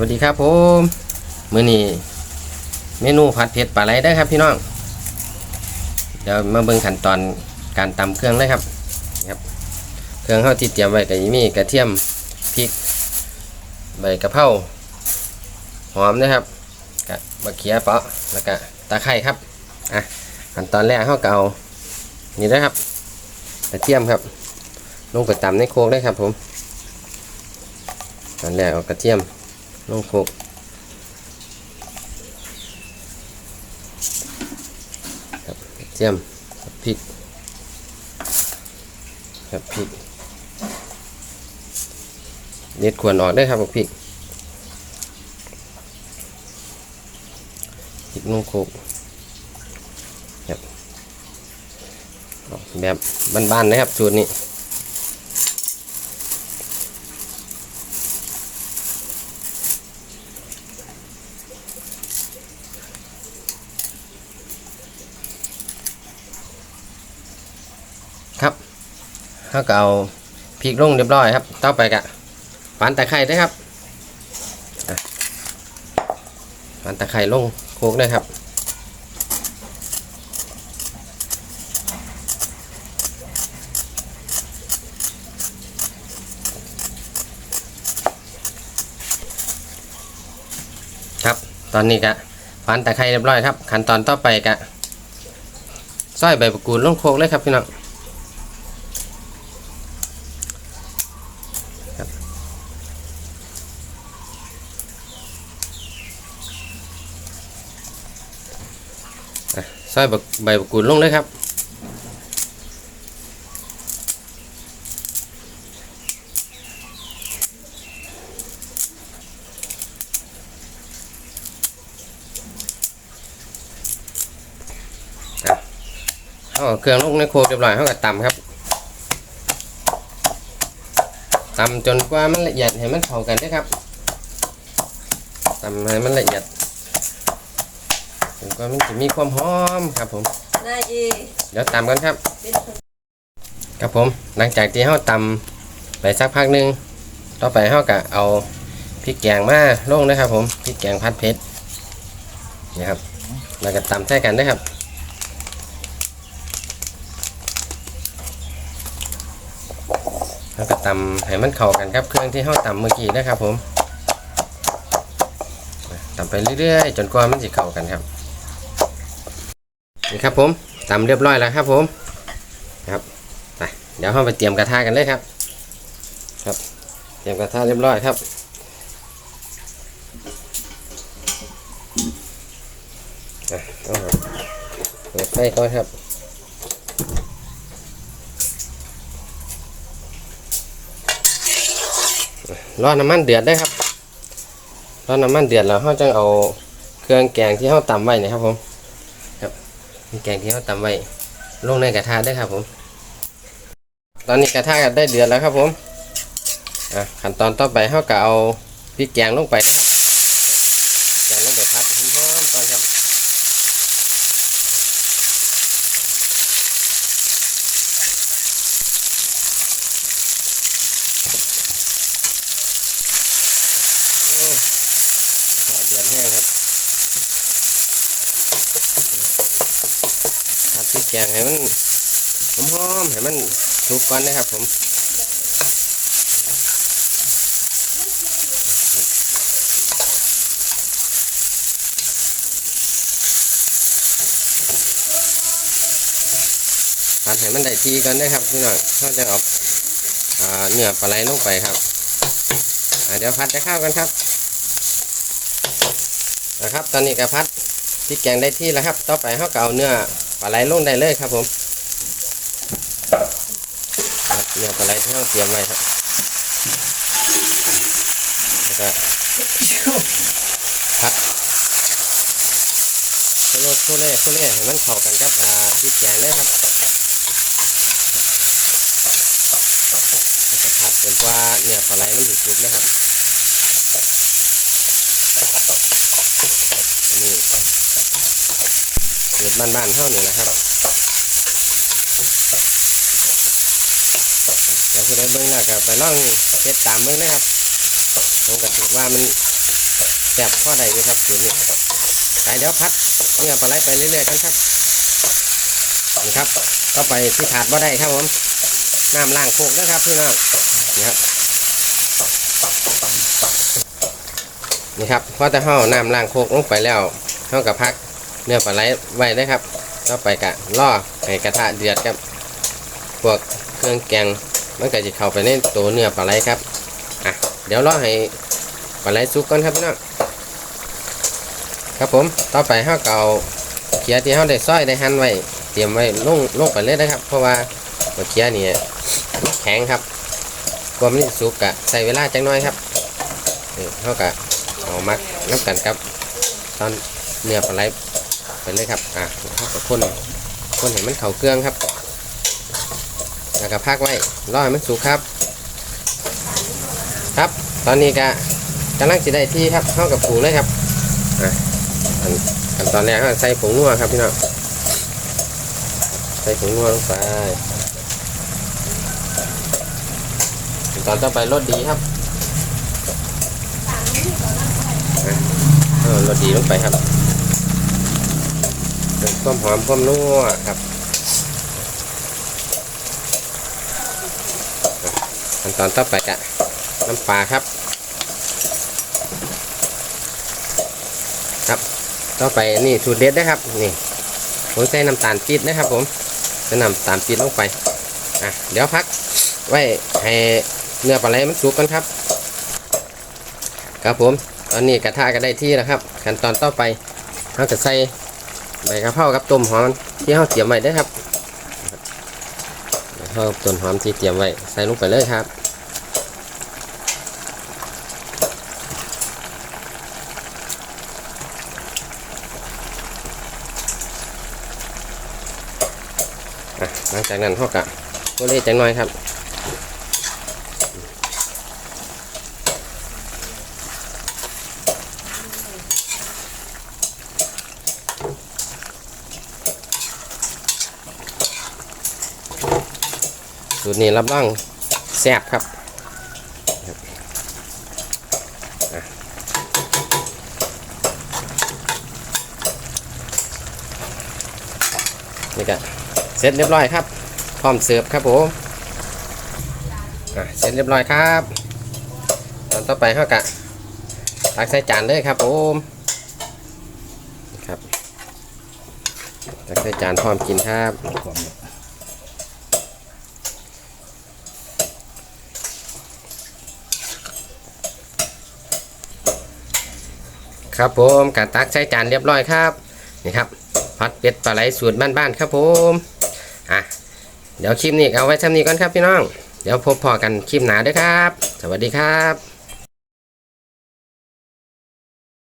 วัสดีครับผมมื้อนี้เมนูผัดเผ็ดปลาไหลได้ครับพี่น้อง เดี๋ยวมาเบิ่งขั้นตอนการตำเครื่องเลยครับครับ เครื่องเฮาที่เตรียมไว้ก็มีกระเทียมพริกใบกะเพราหอมนะครับกะมะเขือเปาะแล้วก็ตะไคร้ครับอะขั้นตอนแรกเฮาก็เอานี่นะครับ กระเทียมครับ ลงไปตำในโคกได้ครับผมตอนแรกเอากระเทียม ลงโคกครับเทียมกับพริกครับพริกเด็ดขวนออกได้ครับพริกพริกลงโคกครับแบบบ้านๆนะครับสูตรนี้ เขาก็เอาพริกลงเรียบร้อยครับต่อไปกะปานตะไคร้ด้วยครับอะปานตะไคร้ลงโคกด้วยครับครับ ตอนนี้กะปานตะไคร้เรียบร้อยครับ ขั้นตอนต่อไปกะซอยใบประกูดลงโคกเลยครับพี่น้อง ซอยบักใบบักกูดลงเลยครับเอาเครื่องลงในโคเรียบร้อยเขาก็ตำครับตำจนกว่ามันละเอียดให้มันเข้ากันนะครับตำให้มันละเอียด กว่ามันจะมีความหอมครับผมนายเอเดี๋ยวตำกันครับเป็นคนครับผมหลังจากที่เราตำไปสักพักหนึ่งต่อไปเราก็เอาพริกแกงมาลงนะครับ ผมพริกแกงพัดเผ็ดนี่ครับแล้วก็ตำใส่กันนะครับแล้วก็ตำให้มันเข้ากันครับ เครื่องที่เราตำเมื่อกี้นะครับ ผมตำไปเรื่อยๆ จนกว่ามันจะเข้ากันครับ นี่ครับผมตำเรียบร้อยแล้วครับผมครับไปเดี๋ยวเราไปเตรียมกระทะกันเลยครับ ครับเตรียมกระทะเรียบร้อยครับเรับเปิดไฟก่อนครับรอน้ำมันเดือดได้ครับรอน้ำมันเดือดแล้วเราจะเอาเครื่องแกงที่เราตำไว้นะครับผม แกงที่เราตำไว้ลงในกระทะได้ครับผม ตอนนี้กระทะก็ได้เดือดแล้วครับผมอะขั้นตอนต่อไปเขาก็เอาพริกแกงลงไปนะครับแกงลงไปพัดหอมๆก่อนครับโอ้เดือดแห้งครับ พัดพริกแกงให้มันหอมๆให้มันสุกก่อนนะครับผมผัดให้มันได้ทีก่อนนะครับพี่น้องเขาจะเอาอาเนื้อปลาไหลลงไปครับเดี๋ยวผัดจะเข้าวกันครับนะครับ ตอนนี้ก็พัดพริกแกงได้ที่แล้วครับ ต่อไปเขาก็เอาเนื้อ ลาไหลลงได้เลยครับผมเนื้อปลาไหลที่เราเตรียมไว้ครับแล้วก็พัดโคโลโคเล่โคเล่ให้มันเข้ากันกับอ่าพริกแกงเลยครับแล้วก็พัดจนกว่าเนื้อปลาไหลมันสุกนะครับนี่ เกิดบ้านๆเท่านี้นะครับเดี๋ยวคุณได้เบิ่งแล้วก็ไปล่องเฮ็ดตามเบิ่งนะครับผมก็ถือว่ามันแซ่บพ่อใดอยู่ครับสูตรนี้ไปเดี๋ยวพัดเนื้อปลาไหลไปเรื่อยๆกันครับนี่ครับ ก็ไปที่ขาดบ่ได้ครับผมน้ำล้างโคกนะครับพี่น้องนี่ครับนี่ครับพอจะห่อน้ำล้างโคกลงไปแล้วเท่ากับพัก เนื้อปลาไหลไว้ได้ครับก็ไปกะล่อให้กระทะเดือดครับพวกเครื่องแกงมันก็จะเข้าไปในตัวเนื้อปลาไหลครับอะเดี๋ยวรอให้ปลาไหลสุกก่อนครับพี่น้องครับผมต่อไปเฮาเก็เอาเขียที่เฮาได้ซอยได้หั่นไว้เตรียมไว้ลงลงไปเลยนะครับ เพราะว่าเขียนี่แข็งครับกวามนสิสุกกะใส่เวลาจังน้อยครับนี่เฮากะเอามักน้ำกันครับ ตอนเนื้อปลาไหล ไปเลยครับ อะเฮาก็คนคนให้มันเข้าเครื่องครับแล้วก็พักไว้รอให้มันสุกครับ ครับ ตอนนี้ก็กำลังจะได้ที่ครับเข้ากับผูเลยครับอะอันขั้นตอนแรกก็ใส่ผงนัวครับพี่น้องใส่ผงนัวลงไปตอนต่อไปรสดีครับเอารสดีลงไปครับ เติมความหอมความนัวครับขั้นตอนต่อไปกะน้ำปลาครับ ครับ ต่อไปนี่สูตรเด็ดนะครับ นี่ผมใส่น้ำตาลปี๊บนะครับ ผมใส่น้ำตาลปี๊บลงไปอะเดี๋ยวพัก ไว้ให้เนื้อปลาไหลมันสุกกันครับ ครับผม ตอนนี้กระทะก็ได้ที่แล้วครับ ขั้นตอนต่อไปเราจะใส่ ใบกระเพรากับต้มหอมที่เราเตรียมไว้เด้ครับแล้วก็ต้นหอมที่เตรียมไว้ใส่ลงไปเลยครับหลังจากนั้นเขากะก็เลยจังน้อยครับ สูตรนี้รับรองแซ่บครับนี่ก็เสร็จเรียบร้อยครับ พร้อมเสิร์ฟครับผมเสร็จเรียบร้อยครับตอนต่อไปเขากะตักใส่จานเลยครับผมครับตักใส่จานพร้อมกินครับ ครับผมกะตักใส่จานเรียบร้อยครับนี่ครับผัดเป็ดปลาไหลสูตรบ้านๆครับผมอะเดี๋ยวคลิปนี้เอาไว้ชั่ำนี้ก่อนครับพี่น้อง เดี๋ยวพบพอกันคลิปหนาด้วยครับ สวัสดีครับ